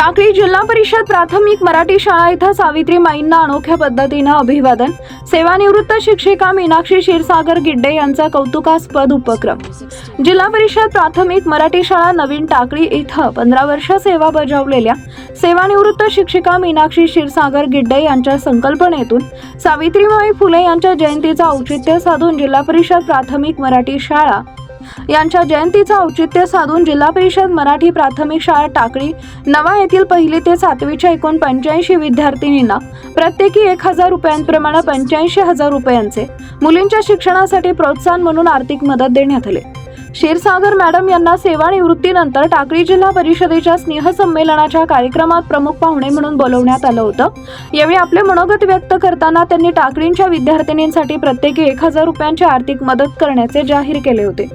टाकळी जिल्हा परिषद प्राथमिक मराठी शाळा इथं सावित्री माईंना अनोख्या पद्धतीनं अभिवादन. सेवानिवृत्त शिक्षिका मीनाक्षी क्षीरसागर गिड्डे यांचा कौतुकास्पद उपक्रम. जिल्हा परिषद प्राथमिक मराठी शाळा नवीन टाकळी इथं पंधरा वर्ष सेवा बजावलेल्या सेवानिवृत्त शिक्षिका मीनाक्षी क्षीरसागर गिड्डे यांच्या संकल्पनेतून सावित्रीबाई फुले यांच्या जयंतीचं औचित्य साधून जिल्हा परिषद प्राथमिक मराठी शाळा यांच्या जयंतीचं औचित्य साधून जिल्हा परिषद मराठी प्राथमिक शाळा टाकळी नवा येथील पहिली ते सातवीच्या एकूण पंच्याऐंशी विद्यार्थिनींना प्रत्येकी एक हजार रुपयांप्रमाणे पंच्याऐंशी हजार रुपयांचे मुलींच्या शिक्षणासाठी प्रोत्साहन म्हणून आर्थिक मदत देण्यात आली. क्षीरसागर मॅडम यांना सेवानिवृत्तीनंतर टाकळी जिल्हा परिषदेच्या स्नेहसंमेलनाच्या कार्यक्रमात प्रमुख पाहुणे म्हणून बोलवण्यात आलं होतं. यावेळी आपले मनोगत व्यक्त करताना त्यांनी टाकळींच्या विद्यार्थिनींसाठी प्रत्येकी एक हजार रुपयांची आर्थिक मदत करण्याचे जाहीर केले होते.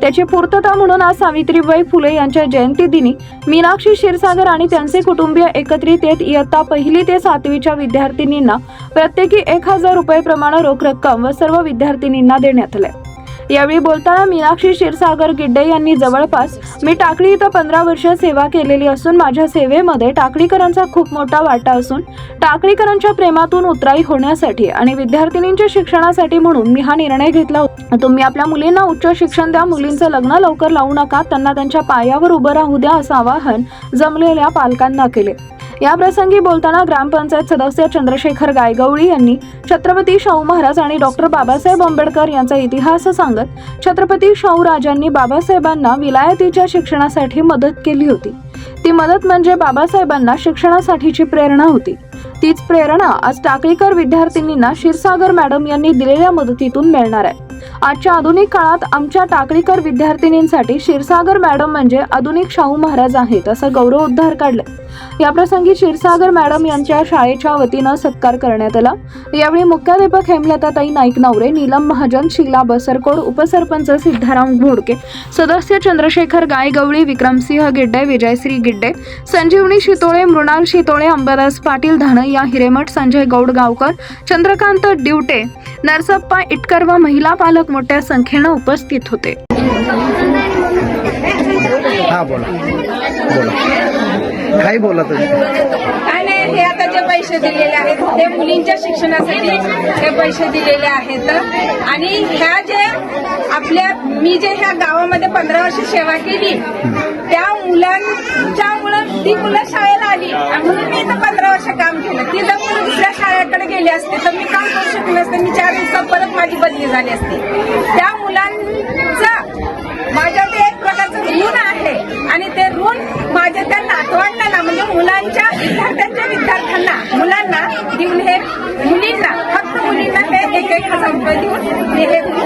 त्याची पूर्तता म्हणून आज सावित्रीबाई फुले यांच्या जयंती दिनी मीनाक्षी क्षीरसागर आणि त्यांचे कुटुंबीय एकत्रित येत इयत्ता पहिली ते सातवीच्या विद्यार्थिनींना प्रत्येकी एक हजार रुपये प्रमाणे रोख रक्कम व सर्व विद्यार्थिनींना देण्यात आले यावेळी बोलताना मीनाक्षी क्षीरसागर गिड्डे यांनी जवळपास मी टाकळी इथं पंधरा वर्ष सेवा केलेली असून माझ्या सेवेमध्ये टाकळीकरांचा खूप मोठा वाटा असून टाकळीकरांच्या प्रेमातून उतराई होण्यासाठी आणि विद्यार्थिनींच्या शिक्षणासाठी म्हणून मी हा निर्णय घेतला होता. तुम्ही आपल्या मुलींना उच्च शिक्षण द्या मुलींचं लग्न लवकर लावू नका त्यांना त्यांच्या पायावर उभं राहू द्या असं आवाहन जमलेल्या पालकांना केले. या प्रसंगी बोलताना ग्रामपंचायत सदस्य चंद्रशेखर गायगवळी यांनी छत्रपती शाहू महाराज आणि डॉक्टर बाबासाहेब आंबेडकर यांचा इतिहास सांगत छत्रपती शाहू राजांनी बाबासाहेबांना विलायतीच्या शिक्षणासाठी मदत केली होती. ती मदत म्हणजे बाबासाहेबांना शिक्षणासाठीची प्रेरणा होती. तीच प्रेरणा आज टाकळीकर विद्यार्थिनींना क्षीरसागर मॅडम यांनी दिलेल्या मदतीतून मिळणार आहे. आजच्या आधुनिक काळात आमच्या टाकळीकर विद्यार्थिनींसाठी क्षीरसागर मॅडम म्हणजे आधुनिक शाहू महाराज आहेत असं गौरव उद्धार काढलं याप्रसंगी क्षीरसागर मॅडम यांच्या शाळेच्या वतीनं सत्कार करण्यात आला. यावेळी मुख्याध्यापक हेमलताताई नाईक नवरे नीलम महाजन शीला बसरकोड उपसरपंच सिद्धाराम घोडके सदस्य चंद्रशेखर गायगवळी विक्रमसिंह गिड्डे विजयश्री गिड्डे संजीवनी शितोळे मृणाल शितोळे अंबादास पाटील धानय्या हिरेमठ संजय गौड गावकर चंद्रकांत ड्युटे नरसप्पा इटकर व महिला पालक मोठ्या संख्येनं उपस्थित होते. हा बोला. बोला. काही बोला तुम्ही. काय नाही हे आता जे पैसे दिलेले आहेत ते मुलींच्या शिक्षणासाठी हे पैसे दिलेले आहेत. आणि ह्या जे आपल्या मी जे ह्या गावामध्ये पंधरा वर्ष सेवा केली त्या मुलांच्या मुलं ती मुलं शाळेला आली. म्हणून मी तर पंधरा वर्ष काम केलं. ती जर मुलं दुसऱ्या शाळेकडे गेली असते तर मी काम करू शकले असते मी चार दिवसात परत माझी बदली झाली असते. त्या দেখে